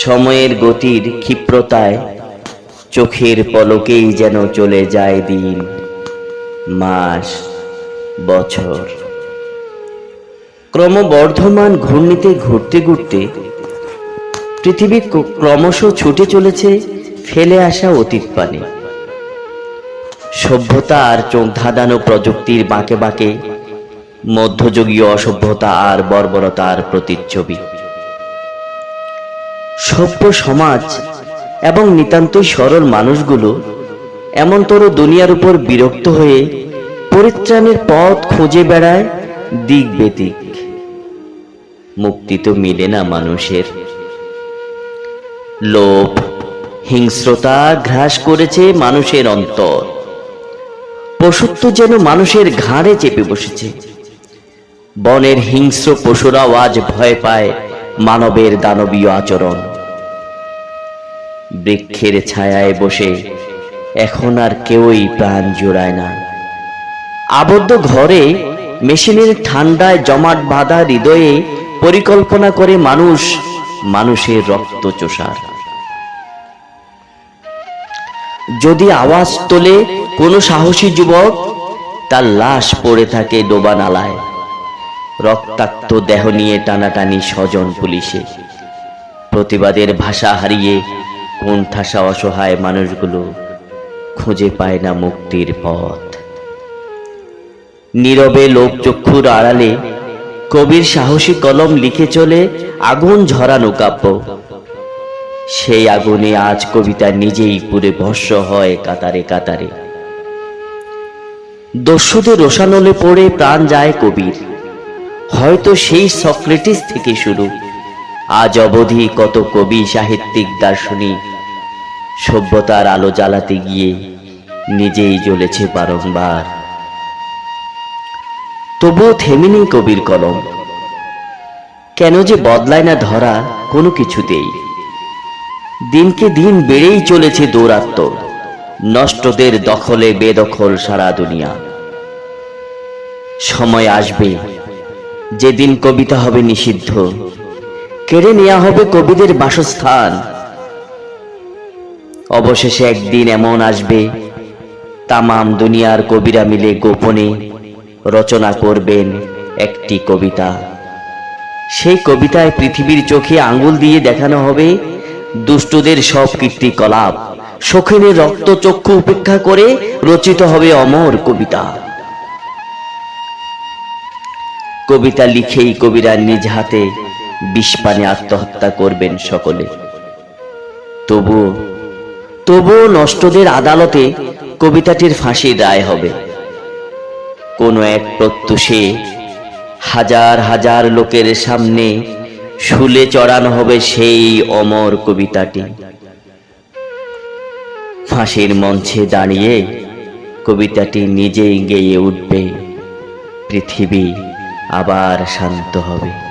সময়ের গতির ক্ষিপ্রতায় চোখের পলকেই যেন চলে যায় দিন, মাস, বছর। ক্রমবর্ধমান ঘূর্ণিতে ঘুরতে ঘুরতে পৃথিবী ক্রমশ ছুটে চলেছে ফেলে আসা অতীত পানে সভ্যতা আর চোখ প্রযুক্তির বাঁকে বাঁকে মধ্যযুগীয় অসভ্যতা আর বর্বরতার প্রতিচ্ছবি। সভ্য সমাজ এবং নিতান্তই সরল মানুষগুলো এমনতর দুনিয়ার উপর বিরক্ত হয়ে পরিত্রাণের পথ খুঁজে বেড়ায় দিক বেদিক। মুক্তি তো মিলে না মানুষের। লোভ, হিংস্রতা গ্রাস করেছে মানুষের অন্তর। পশুত্ব যেন মানুষের ঘাড়ে চেপে বসেছে। বনের হিংস্র পশুরাও আজ ভয় পায় মানবের দানবীয় আচরণ। বৃক্ষের ছায়ায় বসে। এখন আর কেউই প্রাণ জোড়ায় না। আবদ্ধ ঘরে মেশিনের ঠান্ডায় জমাট বাঁধা হৃদয়ে পরিকল্পনা করে মানুষ মানুষের রক্ত চোষার। যদি আওয়াজ তোলে কোনো সাহসী যুবক, তার লাশ পড়ে থাকে ডোবা নালায় রক্তাক্ত দেহ নিয়ে টানাটানি স্বজন পুলিশে। প্রতিবাদের ভাষা হারিয়ে কোণঠাসা অসহায় মানুষগুলো খুঁজে পায় না মুক্তির পথ। নীরবে লোকচক্ষুর আড়ালে কবির সাহসী কলম লিখে চলে আগুন ঝরানো কাব্য। সেই আগুনে আজ কবিতা নিজেই পুরে ভস্য হয় কাতারে কাতারে। দস্যুদের রোশানলে পড়ে প্রাণ যায় কবির। হয়তো সেই সক্রেটিস থেকে শুরু। আজ অবধি কত কবি সাহিত্যিক দার্শনিক সভ্যতার আলো জ্বালাতে গিয়ে নিজেই জ্বলেছে বারংবার। তবুও থেমেনি কবির কলম। কেন যে বদলায় না ধরা কোনো কিছুতেই। দিনকে দিন বেড়েই চলেছে দৌরাত্ম। নষ্টদের দখলে বেদখল সারা দুনিয়া। সময় আসবে, যেদিন কবিতা হবে নিষিদ্ধ। কেড়ে নেওয়া হবে কবিদের বাসস্থান। অবশেষে একদিন এমন আসবে, তামাম দুনিয়ার কবিরা মিলে গোপনে রচনা করবেন একটি কবিতা। সেই কবিতায় পৃথিবীর চোখে আঙ্গুল দিয়ে দেখানো হবে দুষ্টদের সব কীর্তিকলাপ শখিনের রক্ত চক্ষু উপেক্ষা করে রচিত হবে অমর কবিতা। কবিতা লিখেই কবিরা নিজ হাতে বিষপানে আত্মহত্যা করবেন সকলে। তবুও তবুও নষ্টদের আদালতে কবিতাটির ফাঁসির রায় হবে। কোনো এক প্রত্যুষে হাজার হাজার লোকের সামনে শুলে চড়ানো হবে সেই অমর কবিতাটি। ফাঁসির মঞ্চে দাঁড়িয়ে কবিতাটি নিজেই গেয়ে উঠবে, পৃথিবী আবার শান্ত হবে।